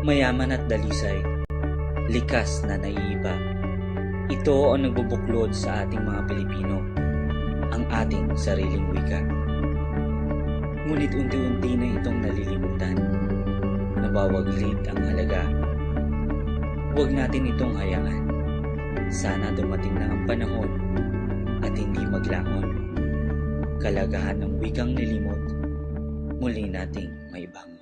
mayaman at dalisay, likas na naiiba. Ito ang nagbubuklod sa ating mga Pilipino, ang ating sariling wika. Ngunit unti-unti na itong nalilimutan, nabawaglit ang halaga. Huwag natin itong hayaan. Sana dumating na ang panahon at hindi maglaon. Kalagahan ng wikang nilimot, muli nating maibangon.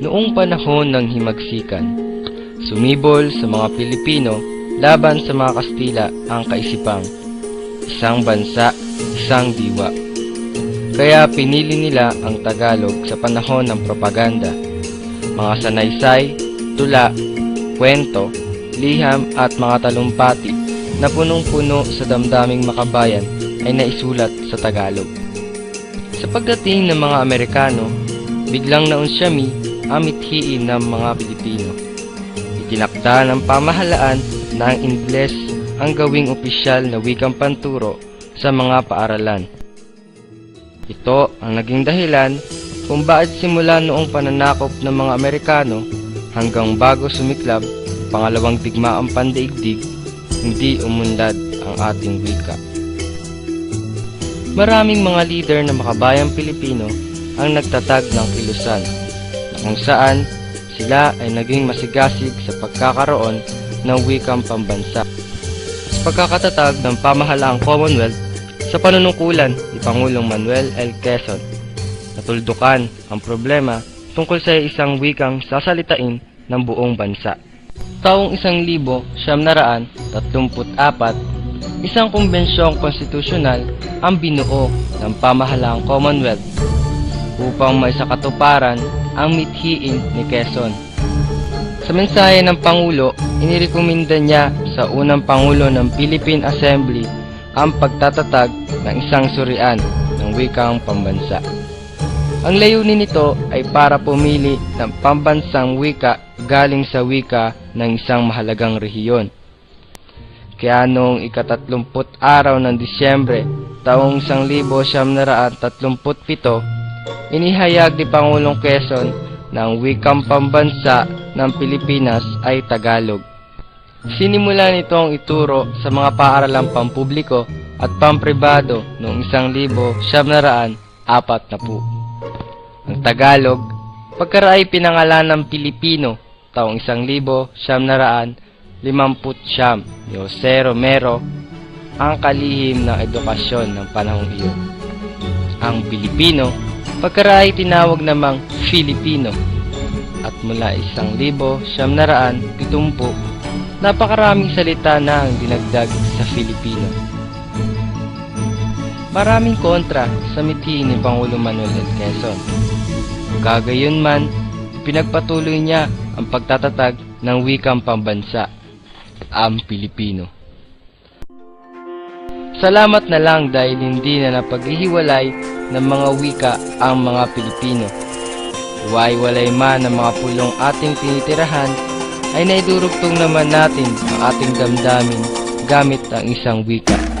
Noong panahon ng himagsikan, sumibol sa mga Pilipino laban sa mga Kastila ang kaisipang isang bansa, isang diwa. Kaya pinili nila ang Tagalog sa panahon ng propaganda. Mga sanaysay, tula, kwento, liham at mga talumpati na punong-puno sa damdaming makabayan ay naisulat sa Tagalog. Sa pagdating ng mga Amerikano, biglang naunsyami ang mithiin ng mga Pilipino. Itinakda ng pamahalaan na ang Ingles ang gawing opisyal na wikang panturo sa mga paaralan. Ito ang naging dahilan kung bakit simula noong pananakop ng mga Amerikano hanggang bago sumiklab ang pangalawang digmaang pandaigdig, hindi umunlad ang ating wika. Maraming mga leader na makabayang Pilipino ang nagtatag ng kilusan kung saan sila ay naging masigasig sa pagkakaroon ng wikang pambansa. Sa pagkakatatag ng pamahalaang Commonwealth sa panunungkulan ni Pangulong Manuel L. Quezon, natuldukan ang problema tungkol sa isang wikang sasalitain ng buong bansa. Taong isang libo siyam naraan tatlumput apat, isang kumbensyong konstitusyonal ang binuo ng pamahalaang Commonwealth upang maisakatuparan ang mithiin ni Quezon. Sa mensahe ng Pangulo, inirekomenda niya sa unang Pangulo ng Philippine Assembly ang pagtatatag ng isang surian ng wikang pambansa. Ang layunin nito ay para pumili ng pambansang wika galing sa wika ng isang mahalagang rehiyon. Kaya noong ikatatlumput araw ng Disyembre taong 1937, inihayag ni Pangulong Quezon na ang wikang pambansa ng Pilipinas ay Tagalog. Sinimula nito ang ituro sa mga paaralang pampubliko at pampribado noong 1940. Ang Tagalog, pagkaraay pinangalan ng Pilipino taong 1950 ni Jose Romero ang kalihim ng edukasyon ng panahong iyon. Ang Pilipino, pagkaraay tinawag namang Filipino at mula isang libo siyam naraan pitumpu, napakaraming salita na ang dinagdag sa Filipino. Maraming kontra sa mithi ni Pangulo Manuel L. Quezon. Gagayon man, pinagpatuloy niya ang pagtatatag ng wikang pambansa, ang Pilipino. Salamat na lang dahil hindi na napaghihiwalay ng mga wika ang mga Pilipino. Huwai-walay man ng mga pulong ating tinitirahan, ay naidurugtong naman natin ang ating damdamin gamit ang isang wika.